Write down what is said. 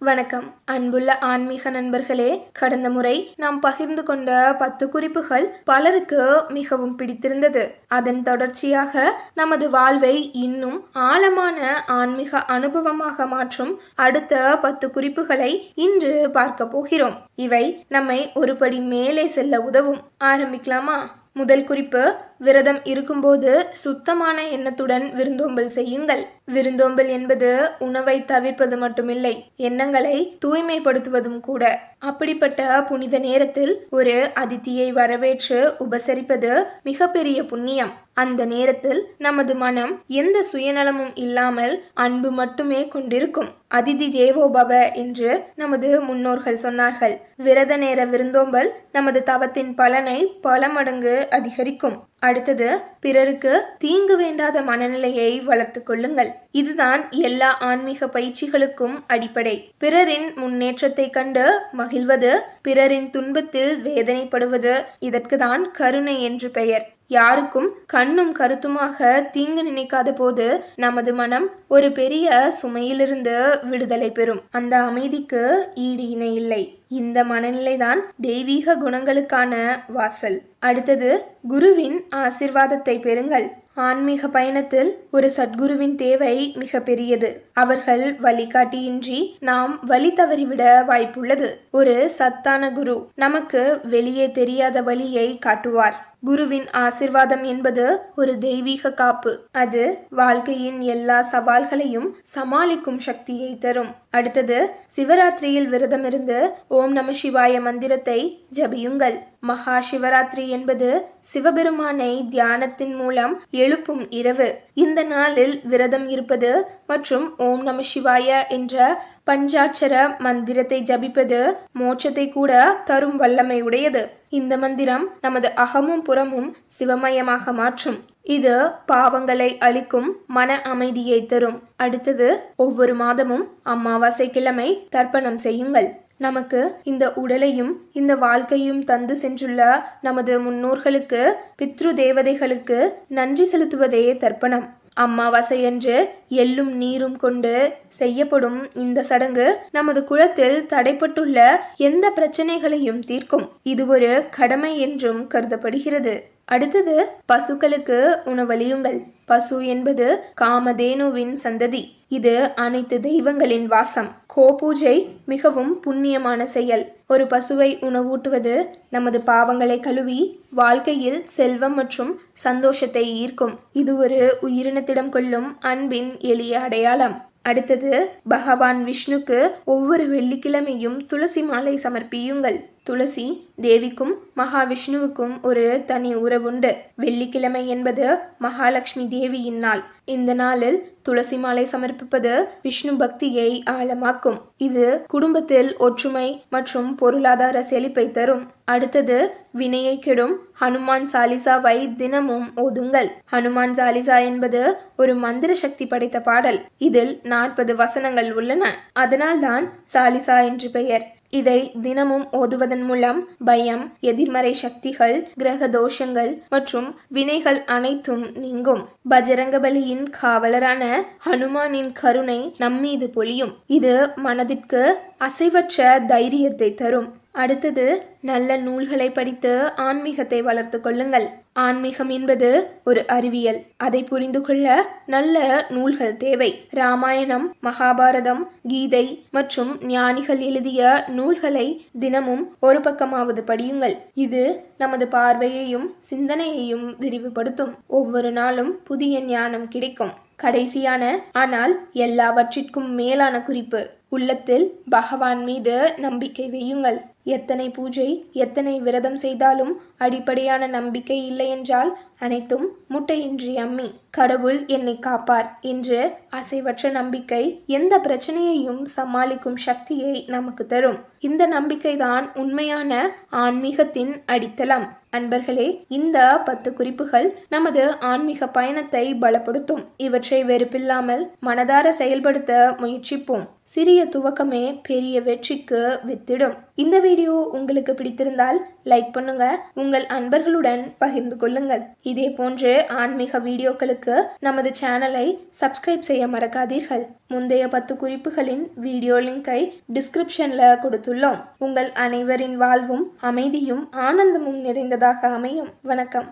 வணக்கம். அன்புள்ள ஆன்மீக நண்பர்களே கடந்த முறை நாம் பகிர்ந்து கொண்ட பத்து குறிப்புகள் பலருக்கு மிகவும் பிடித்திருந்தது. அதன் தொடர்ச்சியாக நமது வாழ்வை இன்னும் ஆழமான ஆன்மீக அனுபவமாக மாற்றும் அடுத்த பத்து குறிப்புகளை இன்று பார்க்க போகிறோம். இவை நம்மை ஒருபடி மேலே செல்ல உதவும். ஆரம்பிக்கலாமா? முதல் குறிப்பு விரதம் இருக்கும்போது சுத்தமான எண்ணத்துடன் விருந்தோம்பல் செய்யுங்கள். விருந்தோம்பல் என்பது உணவை தவிர்ப்பது மட்டுமில்லை எண்ணங்களை தூய்மைப்படுத்துவதும் கூட. அப்படிப்பட்ட புனித நேரத்தில் ஒரு அதித்தியை வரவேற்று உபசரிப்பது மிகப்பெரிய புண்ணியம். அந்த நேரத்தில் நமது மனம் எந்த சுயநலமும் இல்லாமல் அன்பு மட்டுமே கொண்டிருக்கும். அதிதி தேவோபவ என்று நமது முன்னோர்கள் சொன்னார்கள். விரத நேர விருந்தோம்பல் நமது தவத்தின் பலனை பல மடங்கு அதிகரிக்கும். அடுத்தது பிறருக்கு தீங்கு வேண்டாத மனநிலையை வளர்த்து கொள்ளுங்கள். இதுதான் எல்லா ஆன்மீக பயிற்சிகளுக்கும் அடிப்படை. பிறரின் முன்னேற்றத்தை கண்டு மகிழ்வது பிறரின் துன்பத்தில் வேதனைப்படுவது இதற்குதான் கருணை என்று பெயர். யாருக்கும் கண்ணும் கருத்துமாக தீங்கு நினைக்காத போது நமது மனம் ஒரு பெரிய சுமையிலிருந்து விடுதலை பெறும். அந்த அமைதிக்கு ஈடு இணை இல்லை. இந்த மனநிலைதான் தெய்வீக குணங்களுக்கான வாசல். அடுத்தது குருவின் ஆசிர்வாதத்தை பெறுங்கள். ஆன்மீக பயணத்தில் ஒரு சத்குருவின் தேவை மிக பெரியது. அவர்கள் வழிகாட்டியின்றி நாம் வழி தவறிவிட வாய்ப்புள்ளது. ஒரு சத்தான குரு நமக்கு வெளியே தெரியாத வழியை காட்டுவார். குருவின் ஆசிர்வாதம் என்பது ஒரு தெய்வீக காப்பு. அது வாழ்க்கையின் எல்லா சவால்களையும் சமாளிக்கும் சக்தியை தரும். அடுத்தது சிவராத்திரியில் விரதமிருந்து ஓம் நம சிவாய மந்திரத்தை ஜபியுங்கள். மகா சிவராத்திரி என்பது சிவபெருமானை தியானத்தின் மூலம் எழுப்பும் இரவு. இந்த நாளில் விரதம் இருப்பது மற்றும் ஓம் நம சிவாய என்ற பஞ்சாட்சர மந்திரத்தை ஜபிப்பது மோட்சத்தை கூட தரும் வல்லமை உடையது. இந்த மந்திரம் நமது அகமும் புறமும் சிவமயமாக மாற்றும். இது பாவங்களை அளிக்கும் மன அமைதியை தரும். அடுத்தது ஒவ்வொரு மாதமும் அமாவாசை கிழமை தர்ப்பணம் செய்யுங்கள். நமக்கு இந்த உடலையும் இந்த வாழ்க்கையும் தந்து சென்றுள்ள நமது முன்னோர்களுக்கு பித்ரு தேவதைகளுக்கு நன்றி செலுத்துவதே தர்ப்பணம். அமாவாசையன்று எள்ளும் நீரும் கொண்டு செய்யப்படும் இந்த சடங்கு நமது குலத்தில் தடைப்பட்டுள்ள எந்த பிரச்சனைகளையும் தீர்க்கும். இது ஒரு கடமை என்றும் கருதப்படுகிறது. அடுத்தது பசுக்களுக்கு உணவளியுங்கள். பசு என்பது காமதேனுவின் சந்ததி. இது அனைத்து தெய்வங்களின் வாசம். கோபூஜை மிகவும் புண்ணியமான செயல். ஒரு பசுவை உணவூட்டுவது நமது பாவங்களை கழுவி வாழ்க்கையில் செல்வம் மற்றும் சந்தோஷத்தை ஈர்க்கும். இது ஒரு உயிரினத்திடம் கொள்ளும் அன்பின் எளிய அடையாளம். அடுத்தது பகவான் விஷ்ணுக்கு ஒவ்வொரு வெள்ளிக்கிழமையும் துளசி மாலை சமர்ப்பியுங்கள். துளசி தேவிக்கும் மகாவிஷ்ணுவுக்கும் ஒரு தனி உறவுண்டு. வெள்ளிக்கிழமை என்பது மகாலட்சுமி தேவியின் நாள். இந்த நாளில் துளசி மாலை சமர்ப்பிப்பது விஷ்ணு பக்தியை ஆழமாக்கும். இது குடும்பத்தில் ஒற்றுமை மற்றும் பொருளாதார செழிப்பை தரும். அடுத்தது வினையை கெடும். ஹனுமான் சாலிசாவை தினமும் ஓதுங்கள். ஹனுமான் சாலிசா என்பது ஒரு மந்திர சக்தி படைத்த பாடல். இதில் நாற்பது வசனங்கள் உள்ளன. அதனால்தான் சாலிசா என்று பெயர். இதை தினமும் ஓதுவதன் மூலம் பயம் எதிர்மறை சக்திகள் கிரக தோஷங்கள் மற்றும் வினைகள் அனைத்தும் நீங்கும். பஜரங்கபலியின் காவலரான ஹனுமானின் கருணை நம்மீது பொழியும். இது மனதிற்கு அசைவற்ற தைரியத்தை தரும். அடுத்தது நல்ல நூல்களை படித்து ஆன்மீகத்தை வளர்த்து கொள்ளுங்கள். ஆன்மீகம் என்பது ஒரு அறிவியல். அதை புரிந்து கொள்ள நல்ல நூல்கள் தேவை. ராமாயணம் மகாபாரதம் கீதை மற்றும் ஞானிகள் எழுதிய நூல்களை தினமும் ஒரு பக்கமாவது படியுங்கள். இது நமது பார்வையையும் சிந்தனையையும் விரிவுபடுத்தும். ஒவ்வொரு நாளும் புதிய ஞானம் கிடைக்கும். கடைசியான ஆனால் எல்லாவற்றிற்கும் மேலான குறிப்பு. உள்ளத்தில் பகவான் மீது நம்பிக்கை வையுங்கள். எத்தனை பூஜை எத்தனை விரதம் செய்தாலும் அடிப்படையான நம்பிக்கை இல்லை என்றால் அனைத்தும் முட்டையின்றி அம்மி. கடவுள் என்னை காப்பார் என்று அசைவற்ற நம்பிக்கை எந்த பிரச்சனையையும் சமாளிக்கும் சக்தியை நமக்கு தரும். இந்த நம்பிக்கைதான் உண்மையான ஆன்மீகத்தின் அடித்தளம். அன்பர்களே இந்த பத்து குறிப்புகள் நமது ஆன்மீக பயணத்தை பலப்படுத்தும். இவற்றை வெறுப்பில்லாமல் மனதார செயல்படுத்த முயற்சிப்போம். சிறிய துவக்கமே பெரிய வெற்றிக்கு வித்திடும். இந்த வீடியோ உங்களுக்கு பிடித்திருந்தால் லைக் பண்ணுங்க உங்கள் அன்பர்களுடன் பகிர்ந்து கொள்ளுங்கள். இதே போன்று ஆன்மீக வீடியோக்களுக்கு நமது சேனலை சப்ஸ்கிரைப் செய்ய மறக்காதீர்கள். முந்தைய பத்து குறிப்புகளின் வீடியோ லிங்கை டிஸ்கிரிப்ஷன்ல கொடுத்துள்ளோம். உங்கள் அனைவரின் வாழ்வும் அமைதியும் ஆனந்தமும் நிறைந்ததாக அமையும். வணக்கம்.